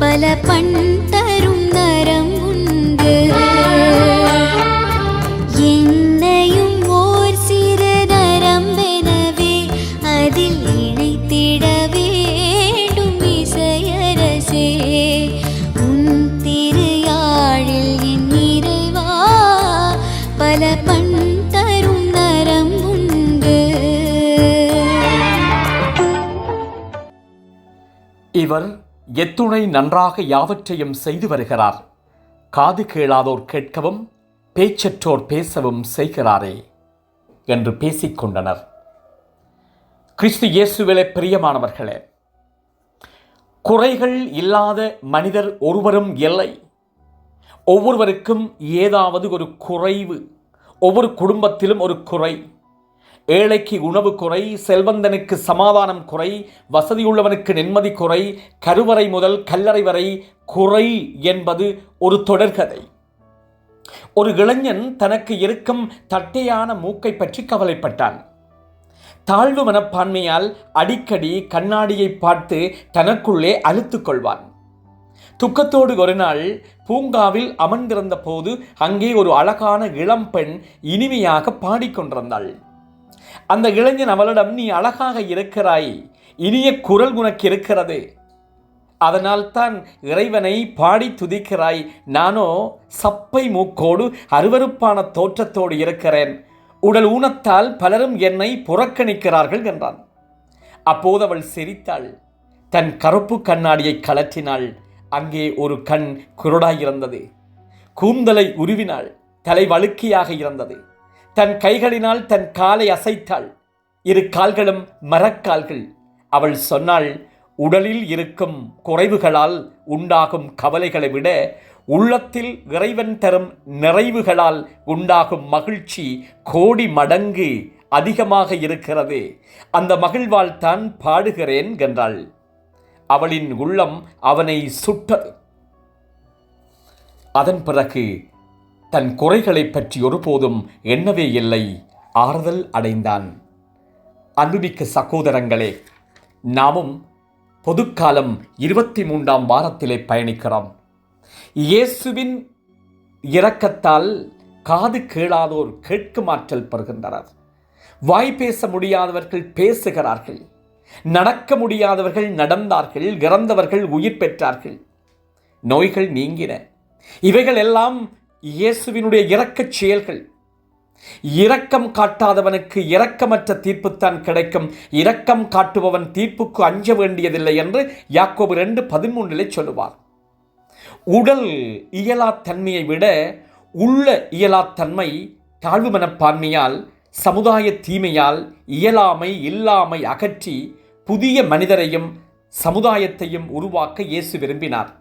பல பண் இவர் எத்துணை நன்றாக யாவற்றையும் செய்து வருகிறார். காது கேளாதோர் கேட்கவும் பேச்சற்றோர் பேசவும் செய்கிறாரே என்று பேசிக்கொண்டனர் கிறிஸ்து இயேசுவிலே பிரியமானவர்களே குறைகள் இல்லாத மனிதர் ஒருவரும் இல்லை. ஒவ்வொருவருக்கும் ஏதாவது ஒரு குறைவு ஒவ்வொரு குடும்பத்திலும் ஒரு குறை. ஏழைக்கு உணவு குறை செல்வந்தனுக்கு சமாதானம் குறை வசதியுள்ளவனுக்கு நிம்மதி குறை கருவறை முதல் கல்லறை வரை குறை என்பது ஒரு தொடர்கதை ஒரு இளைஞன் தனக்கு இருக்கும் தட்டையான மூக்கை பற்றி கவலைப்பட்டான். தாழ்வு மனப்பான்மையால் அடிக்கடி கண்ணாடியை பார்த்து தனக்குள்ளே அழுத்துக்கொள்வான் துக்கத்தோடு ஒரு நாள் பூங்காவில் அமர்ந்திருந்த போது அங்கே ஒரு அழகான இளம்பெண் இனிமையாக பாடிக்கொண்டிருந்தாள் அந்த இளைஞன் அவளிடம் நீ அழகாக இருக்கிறாய். இனிய குரல் உனக்கு இருக்கிறது. அதனால் தான் இறைவனை பாடி துதிக்கிறாய். நானோ சப்பை மூக்கோடு அருவருப்பான தோற்றத்தோடு இருக்கிறேன். உடல் ஊனத்தால் பலரும் என்னை புறக்கணிக்கிறார்கள் என்றான். அப்போது அவள் சிரித்தாள். தன் கருப்பு கண்ணாடியை கலற்றினாள் அங்கே ஒரு கண் குருடாயிருந்தது கூந்தலை உருவினாள். தலை வழுக்கியாக இருந்தது. தன் கைகளினால் தன் காலை அசைத்தாள். இரு கால்களும் மரக்கால்கள். அவள் சொன்னாள் உடலில் இருக்கும் குறைவுகளால் உண்டாகும் கவலைகளை விட உள்ளத்தில் இறைவன் தரும் நிறைவுகளால் உண்டாகும் மகிழ்ச்சி கோடி மடங்கு அதிகமாக இருக்கிறது. அந்த மகிழ்வால் தான் பாடுகிறேன் என்றாள். அவளின் உள்ளம் அவனை சுட்டது. அதன் பிறகு தன் குறைகளை பற்றி ஒருபோதும் எண்ணவே இல்லை. ஆறுதல் அடைந்தான். அன்புமிக்க சகோதரங்களே நாமும் பொதுக்காலம் இருபத்தி மூன்றாம் வாரத்திலே பயணிக்கிறோம். இயேசுவின் இரக்கத்தால் காது கேளாதோர் கேட்கும் ஆற்றல் பெறுகின்றனர். வாய் பேச முடியாதவர்கள் பேசுகிறார்கள். நடக்க முடியாதவர்கள் நடந்தார்கள். இறந்தவர்கள் உயிர் பெற்றார்கள். நோய்கள் நீங்கின. இவைகள் எல்லாம் இயேசுவினுடைய இரக்கச் செயல்கள். இரக்கம் காட்டாதவனுக்கு இரக்கமற்ற தீர்ப்புத்தான் கிடைக்கும். இரக்கம் காட்டுபவன் தீர்ப்புக்கு அஞ்ச வேண்டியதில்லை என்று யாக்கோபு ரெண்டு பதிமூன்றிலே சொல்லுவார். உடல் இயலாத்தன்மையை விட உள்ள இயலாத்தன்மை தாழ்வு மனப்பான்மையால் சமுதாய தீமையால் இயலாமை இல்லாமை அகற்றி புதிய மனிதரையும் சமுதாயத்தையும் உருவாக்க இயேசு விரும்பினார்.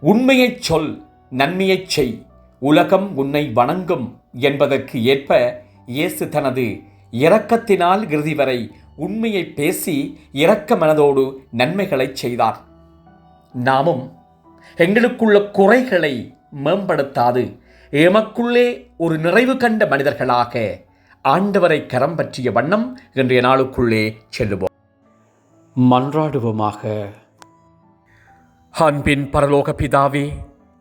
உண்மையைச் சொல். நன்மையைச் செய். உலகம் உன்னை வணங்கும் என்பதற்கு ஏற்ப இயேசு தனது இரக்கத்தினால் இறுதி வரை உண்மையை பேசி இரக்க மனதோடு நன்மைகளைச் செய்தார். நாமும் எங்களுக்குள்ள குறைகளை மேம்படுத்தாது. எமக்குள்ளே ஒரு நிறைவு கண்ட மனிதர்களாக ஆண்டவரை கரம் பற்றிய வண்ணம் இன்றைய நாளுக்குள்ளே செல்லுவோம். மன்றாடுவோமாக. அன்பின் பரலோக பிதாவே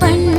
பண்